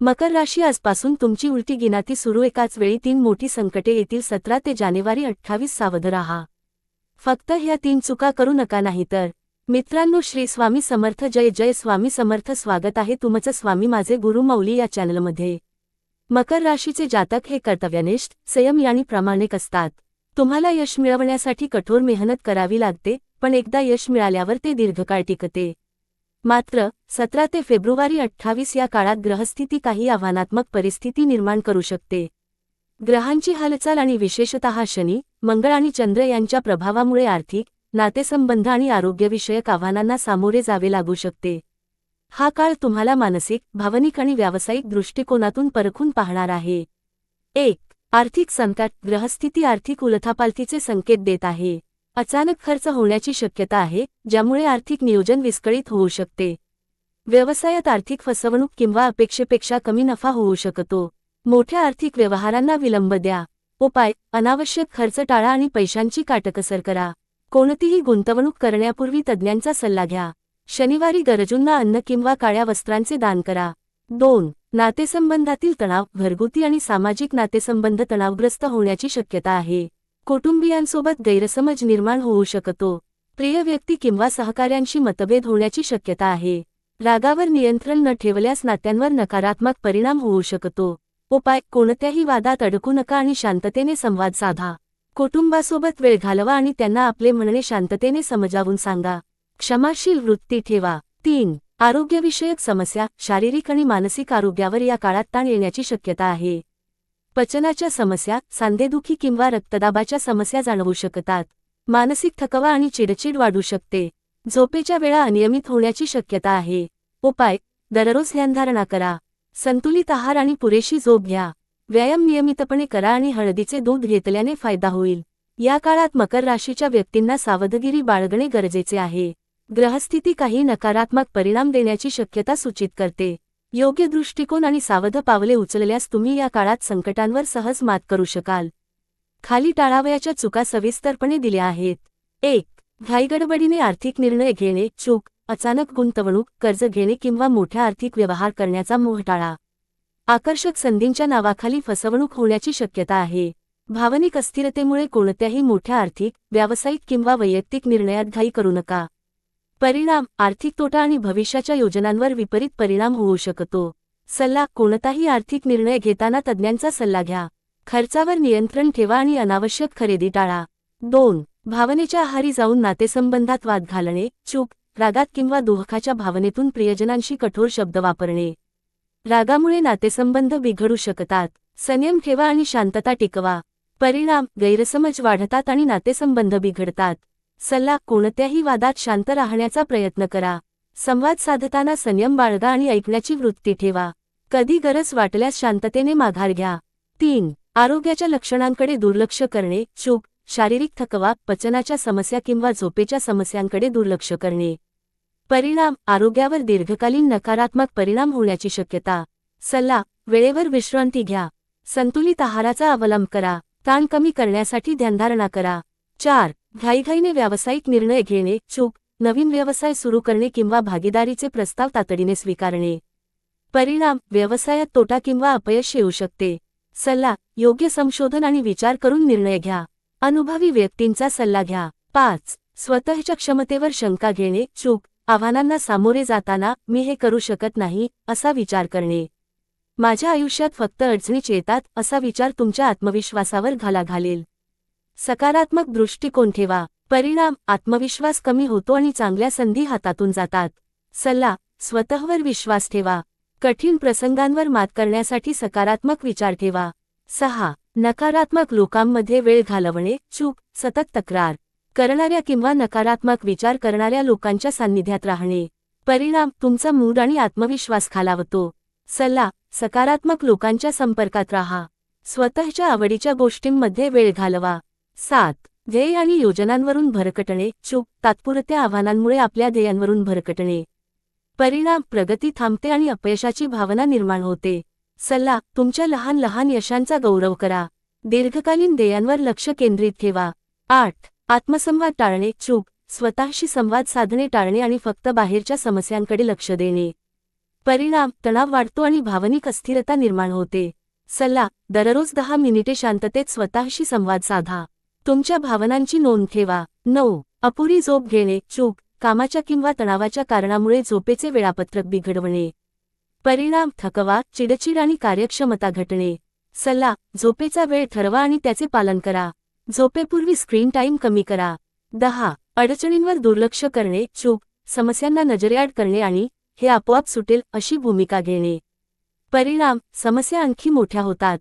मकर राशी आजपासून तुमची उलटी गिनाती सुरू एकाच वेळी तीन मोठी संकटे येतील सतरा ते जानेवारी अठ्ठावीस सावध रहा. फक्त ह्या तीन चुका करू नका नाहीतर. मित्रांनो श्री स्वामी समर्थ जय जय स्वामी समर्थ स्वागत आहे तुमचं स्वामी माझे गुरु मौली या चॅनलमध्ये. मकर राशीचे जातक हे कर्तव्यनिष्ठ संयम आणि प्रामाणिक असतात. तुम्हाला यश मिळवण्यासाठी कठोर मेहनत करावी लागते पण एकदा यश मिळाल्यावर ते दीर्घकाळ टिकते. मात्र सतरा ते फेब्रुवारी अठ्ठावीस या काळात ग्रहस्थिती काही आव्हानात्मक परिस्थिती निर्माण करू शकते. ग्रहांची हालचाल आणि विशेषतः शनी मंगळ आणि चंद्र यांच्या प्रभावामुळे आर्थिक नातेसंबंध आणि आरोग्यविषयक आव्हानांना सामोरे जावे लागू शकते. हा काळ तुम्हाला मानसिक भावनिक आणि व्यावसायिक दृष्टिकोनातून परखून पाहणार आहे. एक आर्थिक संकट ग्रहस्थिती आर्थिक उलथापालथीचे संकेत देत आहे. अचानक खर्च होण्याची शक्यता आहे ज्यामुळे आर्थिक नियोजन विस्कळीत होऊ शकते. व्यवसायात आर्थिक फसवणूक किंवा अपेक्षेपेक्षा कमी नफा होऊ शकतो. मोठ्या आर्थिक व्यवहारांना विलंब द्या. उपाय अनावश्यक खर्च टाळा आणि पैशांची काटकसर करा. कोणतीही गुंतवणूक करण्यापूर्वी तज्ज्ञांचा सल्ला घ्या. शनिवारी गरजूंना अन्न किंवा काळ्या वस्त्रांचे दान करा. दोन नातेसंबंधातील तणाव घरगुती आणि सामाजिक नातेसंबंध तणावग्रस्त होण्याची शक्यता आहे. कुटुंबियांसोबत गैरसमज निर्माण होऊ शकतो. प्रिय व्यक्ती किंवा सहकाऱ्यांशी मतभेद होण्याची शक्यता आहे. रागावर नियंत्रण न ठेवल्यास नात्यांवर नकारात्मक परिणाम होऊ शकतो. उपाय कोणत्याही वादात अडकू नका आणि शांततेने संवाद साधा. कुटुंबासोबत वेळ घालवा आणि त्यांना आपले म्हणणे शांततेने समजावून सांगा. क्षमाशील वृत्ती ठेवा. तीन आरोग्यविषयक समस्या शारीरिक आणि मानसिक आरोग्यावर या काळात ताण येण्याची शक्यता आहे. पचनाच्या समस्या सांधेदुखी किंवा रक्तदाबाच्या समस्या जाणवू शकतात. मानसिक थकवा आणि चिडचिड वाढू शकते. झोपेच्या वेळा अनियमित होण्याची शक्यता आहे. उपाय दररोज ध्यानधारणा करा. संतुलित आहार आणि पुरेशी झोप घ्या. व्यायाम नियमितपणे करा आणि हळदीचे दूध घेतल्याने फायदा होईल. या काळात मकर राशीच्या व्यक्तींना सावधगिरी बाळगणे गरजेचे आहे. ग्रहस्थिती काही नकारात्मक परिणाम देण्याची शक्यता सूचित करते. योग्य दृष्टिकोन आणि सावध पावले उचलल्यास तुम्ही या काळात संकटांवर सहज मात करू शकाल. खाली टाळावयाच्या चुका सविस्तरपणे दिल्या आहेत. एक घाईगडबडीने आर्थिक निर्णय घेणे चूक अचानक गुंतवणूक कर्ज घेणे किंवा मोठ्या आर्थिक व्यवहार करण्याचा मोह टाळा. आकर्षक संधींच्या नावाखाली फसवणूक होण्याची शक्यता आहे. भावनिक अस्थिरतेमुळे कोणत्याही मोठ्या आर्थिक व्यावसायिक किंवा वैयक्तिक निर्णयात घाई करू नका. परिणाम आर्थिक तोटा आणि भविष्याच्या योजनांवर विपरीत परिणाम होऊ शकतो. सल्ला कोणताही आर्थिक निर्णय घेताना तज्ज्ञांचा सल्ला घ्या. खर्चावर नियंत्रण ठेवा आणि अनावश्यक खरेदी टाळा. दोन भावनेच्या आहारी जाऊन नातेसंबंधात वाद घालणे चूक रागात किंवा दुःखाच्या भावनेतून प्रियजनांशी कठोर शब्द वापरणे. रागामुळे नातेसंबंध बिघडू शकतात. संयम ठेवा आणि शांतता टिकवा. परिणाम गैरसमज वाढतात आणि नातेसंबंध बिघडतात. सल्ला कोणत्याही वादात शांत राहण्याचा प्रयत्न करा. संवाद साधताना संयम बाळगा आणि ऐकण्याची वृत्ती ठेवा. कधी गरज वाटल्यास शांततेने माघार घ्या. तीन आरोग्याच्या लक्षणांकडे दुर्लक्ष करणे चूक शारीरिक थकवा पचनाच्या समस्या किंवा झोपेच्या समस्यांकडे दुर्लक्ष करणे. परिणाम आरोग्यावर दीर्घकालीन नकारात्मक परिणाम होण्याची शक्यता. सल्ला वेळेवर विश्रांती घ्या. संतुलित आहाराचा अवलंब करा. ताण कमी करण्यासाठी ध्यानधारणा करा. चार घाईघाईने व्यावसायिक निर्णय घेणे चूक नवीन व्यवसाय सुरू करणे किंवा भागीदारीचे प्रस्ताव तातडीने स्वीकारणे. परिणाम व्यवसायात तोटा किंवा अपयश येऊ शकते. सल्ला योग्य संशोधन आणि विचार करून निर्णय घ्या. अनुभवी व्यक्तींचा सल्ला घ्या. पाच स्वतःच्या क्षमतेवर शंका घेणे चूक आव्हानांना सामोरे जाताना मी हे करू शकत नाही असा विचार करणे. माझ्या आयुष्यात फक्त अडचणीच येतात असा विचार तुमच्या आत्मविश्वासावर घाला घालेल. सकारात्मक दृष्टिकोन ठेवा. परिणाम आत्मविश्वास कमी होतो आणि चांगल्या संधी हातातून जातात. सल्ला स्वतःवर विश्वास ठेवा. कठीण प्रसंगांवर मात करण्यासाठी सकारात्मक विचार ठेवा. सहा नकारात्मक लोकांमध्ये वेळ घालवणे चूक सतत तक्रार. करणाऱ्या किंवा नकारात्मक विचार करणाऱ्या लोकांच्या सान्निध्यात राहणे. परिणाम तुमचा मूड आणि आत्मविश्वास खालावतो. सल्ला सकारात्मक लोकांच्या संपर्कात राहा. स्वतःच्या आवडीच्या गोष्टींमध्ये वेळ घालवा. सात. ध्येय आणि योजनांवरून भरकटणे. चूक तात्पुरत्या आव्हानांमुळे आपल्या ध्येयांवरून भरकटणे. परिणाम प्रगती थांबते आणि अपयशाची भावना निर्माण होते. सल्ला तुमच्या लहान लहान यशांचा गौरव करा. दीर्घकालीन ध्येयांवर लक्ष केंद्रित ठेवा. आठ. आत्मसंवाद टाळणे. चूक स्वतःशी संवाद साधणे टाळणे आणि फक्त बाहेरच्या समस्यांकडे लक्ष देणे. परिणाम तणाव वाढतो आणि भावनिक अस्थिरता निर्माण होते. सल्ला दररोज दहा मिनिटे शांततेत स्वतःशी संवाद साधा. तुमच्या भावनांची नोंद ठेवा. नऊ. अपुरी झोप घेणे चूक कामाच्या किंवा तणावाच्या कारणामुळे झोपेचे वेळापत्रक बिघडवणे. परिणाम थकवा चिडचिड आणि कार्यक्षमता घटणे. सल्ला झोपेचा वेळ ठरवा आणि त्याचे पालन करा. झोपेपूर्वी स्क्रीन टाईम कमी करा. दहा. अडचणींवर दुर्लक्ष करणे चूक समस्यांना नजरेआड करणे आणि हे आपोआप सुटेल अशी भूमिका घेणे. परिणाम समस्या आणखी मोठ्या होतात.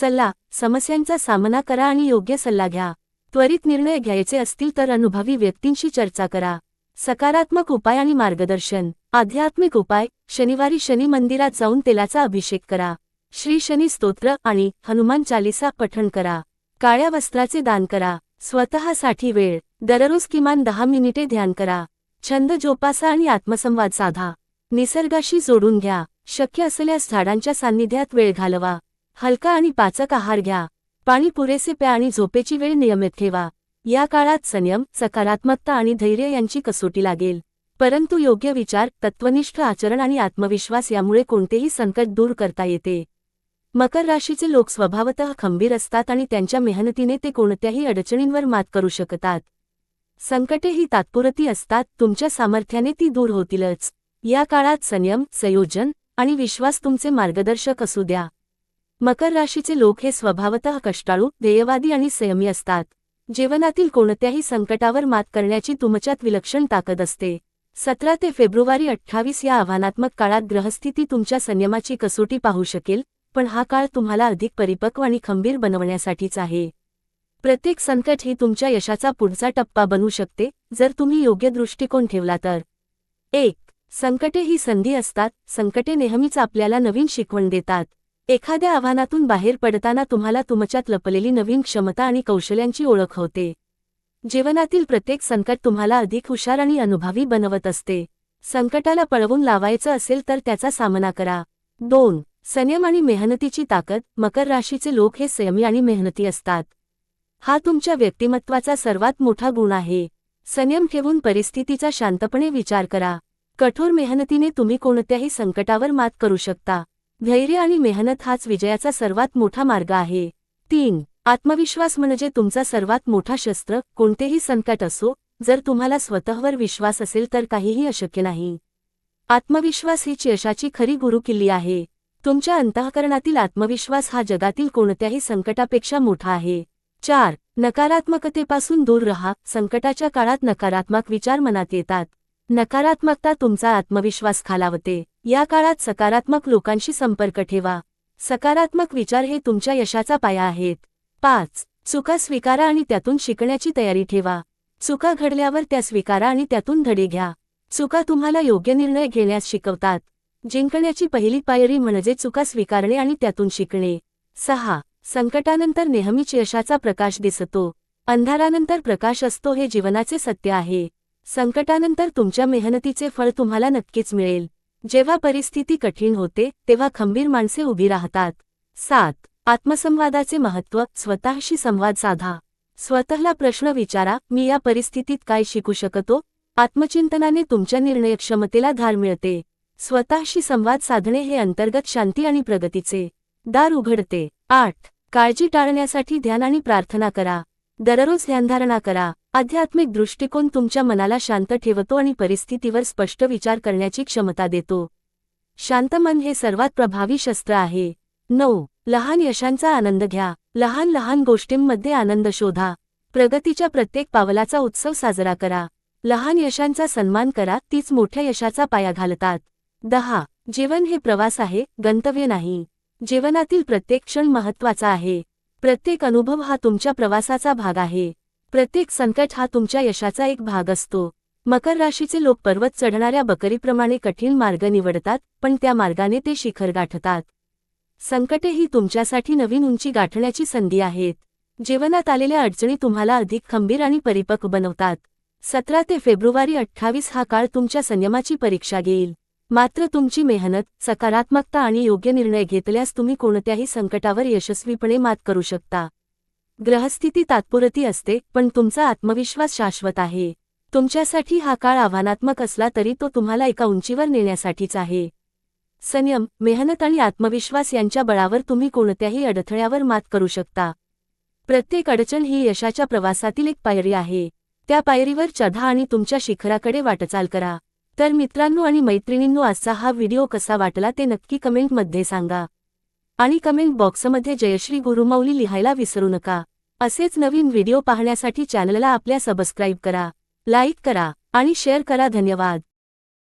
सल्ला समस्यांचा सामना करा आणि योग्य सल्ला घ्या. त्वरित निर्णय घ्यायचे असतील तर अनुभवी व्यक्तींशी चर्चा करा. सकारात्मक उपाय आणि मार्गदर्शन. आध्यात्मिक उपाय. शनिवारी शनी मंदिरात जाऊन तेलाचा अभिषेक करा. श्री शनी स्तोत्र आणि हनुमान चालिसा पठण करा. काळ्या वस्त्राचे दान करा. स्वतःसाठी वेळ. दररोज किमान दहा मिनिटे ध्यान करा. छंद जोपासा आणि आत्मसंवाद साधा. निसर्गाशी जोडून घ्या. शक्य असल्यास झाडांच्या सान्निध्यात वेळ घालवा. हलका आणि पाचक आहार घ्या. पाणी पुरेसे प्या आणि झोपेची वेळ नियमित ठेवा. या काळात संयम सकारात्मकता आणि धैर्य यांची कसोटी लागेल. परंतु योग्य विचार तत्वनिष्ठ आचरण आणि आत्मविश्वास यामुळे कोणतेही संकट दूर करता येते. मकर राशीचे लोक स्वभावतः खंबीर असतात आणि त्यांच्या मेहनतीने ते कोणत्याही अडचणींवर मात करू शकतात. संकटे ही तात्पुरती असतात तुमच्या सामर्थ्याने ती दूर होतीलच. या काळात संयम संयोजन आणि विश्वास तुमचे मार्गदर्शक असू द्या. मकर राशीचे लोक हे स्वभावतः कष्टाळू ध्येयवादी आणि संयमी असतात. जीवनातील कोणत्याही संकटावर मात करण्याची तुमच्यात विलक्षण ताकद असते. सतरा ते फेब्रुवारी अठ्ठावीस या आव्हानात्मक काळात ग्रहस्थिती तुमच्या संयमाची कसोटी पाहू शकेल पण हा काळ तुम्हाला अधिक परिपक्व आणि खंबीर बनवण्यासाठीच आहे. प्रत्येक संकट ही तुमच्या यशाचा पुढचा टप्पा बनू शकते जर तुम्ही योग्य दृष्टिकोन ठेवला तर. एक संकटे ही संधी असतात संकटे नेहमीच आपल्याला नवीन शिकवण देतात. एखाद्या आव्हानातून बाहेर पडताना तुम्हाला तुमच्यात लपलेली नवीन क्षमता आणि कौशल्यांची ओळख होते. जीवनातील प्रत्येक संकट तुम्हाला अधिक हुशार आणि अनुभवी बनवत असते. संकटाला पळवून लावायचं असेल तर त्याचा सामना करा. दोन संयम आणि मेहनतीची ताकद मकर राशीचे लोक हे संयमी आणि मेहनती असतात. हा तुमच्या व्यक्तिमत्वाचा सर्वात मोठा गुण आहे. संयम ठेवून परिस्थितीचा शांतपणे विचार करा. कठोर मेहनतीने तुम्ही कोणत्याही संकटावर मात करू शकता. धैर्य आणि मेहनत हाच विजयाचा सर्वात मोठा मार्ग आहे. तीन आत्मविश्वास म्हणजे तुमचा सर्वात मोठा शस्त्र कोणतेही संकट असो जर तुम्हाला स्वतःवर विश्वास असेल तर काहीही अशक्य नाही. आत्मविश्वास हीच यशाची खरी गुरुकिल्ली आहे. तुमच्या अंतःकरणातील आत्मविश्वास हा जगातील कोणत्याही संकटापेक्षा मोठा आहे. चार नकारात्मकतेपासून दूर रहा संकटाच्या काळात नकारात्मक विचार मनात येतात. नकारात्मकता तुमचा आत्मविश्वास खालावते. या काळात सकारात्मक लोकांशी संपर्क ठेवा. सकारात्मक विचार हे तुमच्या यशाचा पाया आहेत. पाच. चुका स्वीकारा आणि त्यातून शिकण्याची तयारी ठेवा. चुका घडल्यावर त्या स्वीकारा आणि त्यातून धडे घ्या. चुका तुम्हाला योग्य निर्णय घेण्यास शिकवतात. जिंकण्याची पहिली पायरी म्हणजे चुका स्वीकारणे आणि त्यातून शिकणे. सहा. संकटानंतर नेहमीच यशाचा प्रकाश दिसतो. अंधारानंतर प्रकाश असतो हे जीवनाचे सत्य आहे. संकटानंतर तुमच्या मेहनतीचे फळ तुम्हाला नक्कीच मिळेल. जेव्हा परिस्थिती कठीण होते तेव्हा खंबीर माणसे उभी राहतात. सात. आत्मसंवादाचे महत्त्व स्वतःशी संवाद साधा. स्वतःला प्रश्न विचारा मी या परिस्थितीत काय शिकू शकतो? आत्मचिंतनाने तुमच्या निर्णयक्षमतेला धार मिळते. स्वतःशी संवाद साधणे हे अंतर्गत शांती आणि प्रगतीचे दार उघडते. आठ. काळजी टाळण्यासाठी ध्यान आणि प्रार्थना करा. दररोज ध्यानधारणा करा. आध्यात्मिक दृष्टिकोन तुमच्या मनाला शांत ठेवतो आणि परिस्थितीवर स्पष्ट विचार करण्याची क्षमता देतो. शांत मन हे सर्वात प्रभावी शस्त्र आहे. नऊ. लहान यशांचा आनंद घ्या. लहान लहान गोष्टींमध्ये आनंद शोधा. प्रगतीच्या प्रत्येक पावलाचा उत्सव साजरा करा. लहान यशांचा सन्मान करा. तीच मोठ्या यशाचा पाया घालतात. दहा. जीवन हे प्रवास आहे गंतव्य नाही. जीवनातील प्रत्येक क्षण महत्त्वाचा आहे. प्रत्येक अनुभव हा तुमच्या प्रवासाचा भाग आहे. प्रत्येक संकट हा तुमच्या यशाचा एक भाग असतो. मकर राशीचे लोक पर्वत चढणाऱ्या बकरीप्रमाणे कठीण मार्ग निवडतात पण त्या मार्गाने ते शिखर गाठतात. संकटे ही तुमच्यासाठी नवीन उंची गाठण्याची संधी आहेत. जीवनात आलेल्या अडचणी तुम्हाला अधिक खंबीर आणि परिपक्व बनवतात. सतरा ते फेब्रुवारी अठ्ठावीस हा काळ तुमच्या संयमाची परीक्षा घेईल. मात्र तुमची मेहनत सकारात्मकता आणि योग्य निर्णय घेतल्यास तुम्ही कोणत्याही संकटावर यशस्वीपणे मात करू शकता. ग्रहस्थिती तात्पुरती असते पण तुमचा आत्मविश्वास शाश्वत आहे. तुमच्यासाठी हा काळ आव्हानात्मक असला तरी तो तुम्हाला एका उंचीवर नेण्यासाठीच आहे. संयम मेहनत आणि आत्मविश्वास यांच्या बळावर तुम्ही कोणत्याही अडथळ्यावर मात करू शकता. प्रत्येक अडचण ही यशाच्या प्रवासातील एक पायरी आहे. त्या पायरीवर चढा आणि तुमच्या शिखराकडे वाटचाल करा. तर मित्रांनो आणि मैत्रिणींनो आजचा हा व्हिडिओ कसा वाटला ते नक्की कमेंटमध्ये सांगा. आणि कमेंट बॉक्समध्ये जयश्री गुरुमौली लिहायला विसरू नका. असेच नवीन व्हिडिओ पाहण्यासाठी चॅनलला आपल्या सबस्क्राईब करा लाईक करा आणि शेअर करा. धन्यवाद.